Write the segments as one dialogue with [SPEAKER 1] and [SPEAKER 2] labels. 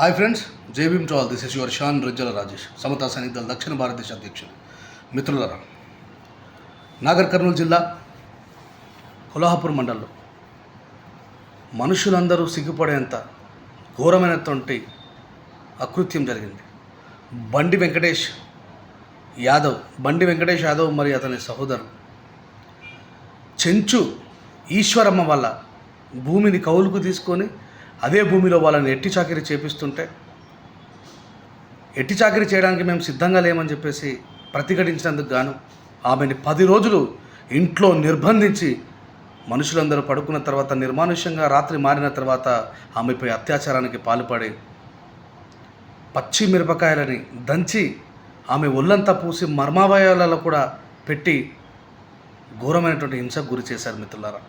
[SPEAKER 1] Hi friends JBM to all this is your Shan రిజ్జల రాజేష్ సమతా సైనిక్ దక్షిణ భారతదేశ అధ్యక్షుడు మిత్రులరా నాగర్ కర్నూలు జిల్లా కొల్హాపూర్ మండలంలో మనుషులందరూ సిగ్గుపడేంత ఘోరమైనటువంటి అకృత్యం జరిగింది బండి వెంకటేష్ యాదవ్ బండి వెంకటేష్ యాదవ్ మరియు అతని సహోదరు చెంచు ఈశ్వరమ్మ వల్ల భూమిని కౌలుకు తీసుకొని అదే భూమిలో వాళ్ళని ఎట్టి చాకరీ చేపిస్తుంటే ఎట్టి చాకరీ చేయడానికి మేము సిద్ధంగా లేమని చెప్పేసి ప్రతిఘటించినందుకు గాను ఆమెని పది రోజులు ఇంట్లో నిర్బంధించి మనుషులందరూ పడుకున్న తర్వాత నిర్మానుష్యంగా రాత్రి మారిన తర్వాత ఆమెపై అత్యాచారానికి పాల్పడి పచ్చి మిరపకాయలని దంచి ఆమె ఒళ్ళంతా పూసి మర్మావయాలలో కూడా పెట్టి ఘోరమైనటువంటి హింసకు గురి చేశారు మిత్రులారా.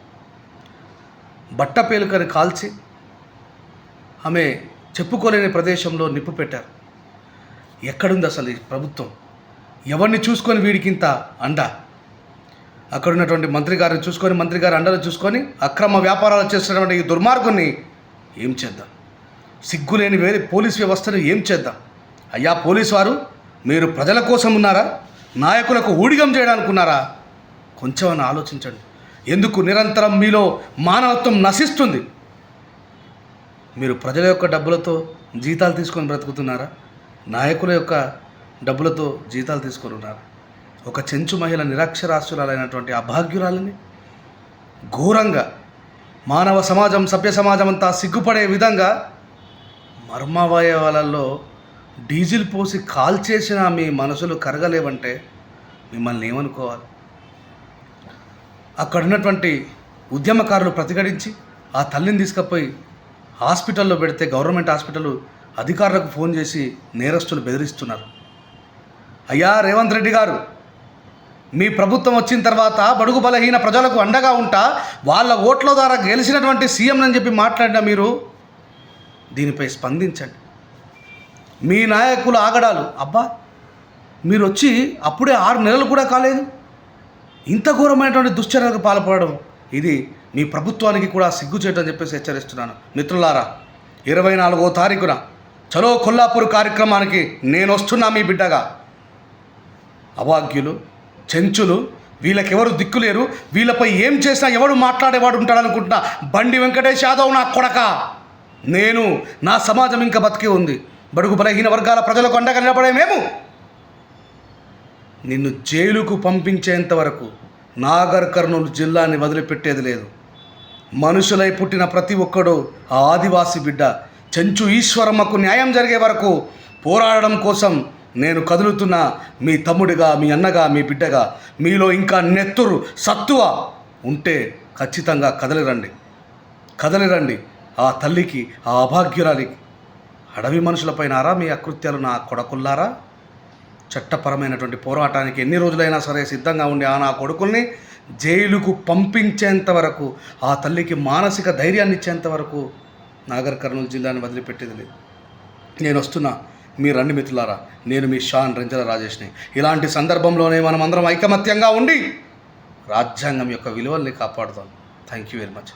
[SPEAKER 1] బట్ట పేలుకని కాల్చి ఆమె చెప్పుకోలేని ప్రదేశంలో నిప్పు పెట్టారు. ఎక్కడుంది అసలు ఈ ప్రభుత్వం? ఎవరిని చూసుకొని వీడికింత అండ? అక్కడ ఉన్నటువంటి మంత్రి గారిని చూసుకొని మంత్రి గారి అండలు చూసుకొని అక్రమ వ్యాపారాలు చేస్తున్నటువంటి ఈ దుర్మార్గుని ఏం చేద్దాం? సిగ్గులేని వేరే పోలీస్ వ్యవస్థను ఏం చేద్దాం? అయ్యా పోలీస్ వారు మీరు ప్రజల కోసం ఉన్నారా? నాయకులకు ఊడిగం చేయడానుకున్నారా? కొంచెం ఆలోచించండి. ఎందుకు నిరంతరం మీలో మానవత్వం నశిస్తుంది? మీరు ప్రజల యొక్క డబ్బులతో జీతాలు తీసుకొని బ్రతుకుతున్నారా? నాయకుల యొక్క డబ్బులతో జీతాలు తీసుకొని ఉన్నారా? ఒక చెంచు మహిళ నిరక్షరాస్యురాలైనటువంటి అభాగ్యురాలని ఘోరంగా మానవ సమాజం సభ్య సమాజం అంతా సిగ్గుపడే విధంగా మర్మావయవాలలో డీజిల్ పోసి కాల్చేసిన మీ మనసులు కరగలేవంటే మిమ్మల్ని ఏమనుకోవాలి? అక్కడ ఉన్నటువంటి ఉద్యమకారులు ప్రతిఘటించి ఆ తల్లిని తీసుకుపోయి హాస్పిటల్లో పెడితే గవర్నమెంట్ హాస్పిటల్ అధికారులకు ఫోన్ చేసి నేరస్తులు బెదిరిస్తున్నారు. అయ్యా రేవంత్ రెడ్డి గారు మీ ప్రభుత్వం వచ్చిన తర్వాత బడుగు బలహీన ప్రజలకు అండగా ఉంటా వాళ్ళ ఓట్ల ద్వారా గెలిచినటువంటి సీఎం అని చెప్పి మాట్లాడిన మీరు దీనిపై స్పందించండి. మీ నాయకుల ఆగడాలు అబ్బా మీరు వచ్చి అప్పుడే ఆరు నెలలు కూడా కాలేదు. ఇంత ఘోరమైనటువంటి దుశ్చర్యలకు పాల్పడడం ఇది మీ ప్రభుత్వానికి కూడా సిగ్గు చేయటం చెప్పేసి హెచ్చరిస్తున్నాను. మిత్రులారా ఇరవై నాలుగో తారీఖున చలో కొల్లాపూర్ కార్యక్రమానికి నేను వస్తున్నా మీ బిడ్డగా. అవాగ్యులు చెంచులు వీళ్ళకెవరు దిక్కులేరు వీళ్ళపై ఏం చేసినా ఎవడు మాట్లాడేవాడు ఉంటాడనుకుంటున్నా బండి వెంకటేష్ యాదవ్ నా కొడక. నేను నా సమాజం ఇంకా బతికే ఉంది. బడుగు బలహీన వర్గాల ప్రజలకు అండగా నిలబడే మేము. నిన్ను జైలుకు పంపించేంత వరకు నాగర్ కర్నూలు జిల్లాని వదిలిపెట్టేది లేదు. మనుషులై పుట్టిన ప్రతి ఒక్కడు ఆ ఆదివాసి బిడ్డ. చెంచు ఈశ్వరమ్మకు న్యాయం జరిగే వరకు పోరాడడం కోసం నేను కదులుతున్న మీ తమ్ముడిగా మీ అన్నగా మీ బిడ్డగా మీలో ఇంకా నెత్తురు సత్తువ ఉంటే ఖచ్చితంగా కదలిరండి. కదలిరండి ఆ తల్లికి ఆ అభాగ్యురాలికి అడవి మనుషులపైనారా మీ అకృత్యాలు నా కొడకుల్లారా? చట్టపరమైనటువంటి పోరాటానికి ఎన్ని రోజులైనా సరే సిద్ధంగా ఉండే ఆ నా కొడుకుల్ని జైలుకు పంపించేంత వరకు ఆ తల్లికి మానసిక ధైర్యాన్ని ఇచ్చేంత వరకు నాగర్ కర్నూలు జిల్లాని వదిలిపెట్టేది లేదు. నేను వస్తున్నా. మీ రండి మిత్రులారా. నేను మీ షాన్ రంజల రాజేష్ని. ఇలాంటి సందర్భంలోనే మనం అందరం ఐకమత్యంగా ఉండి రాజ్యాంగం యొక్క విలువల్ని కాపాడుతాం థ్యాంక్ యూ వెరీ మచ్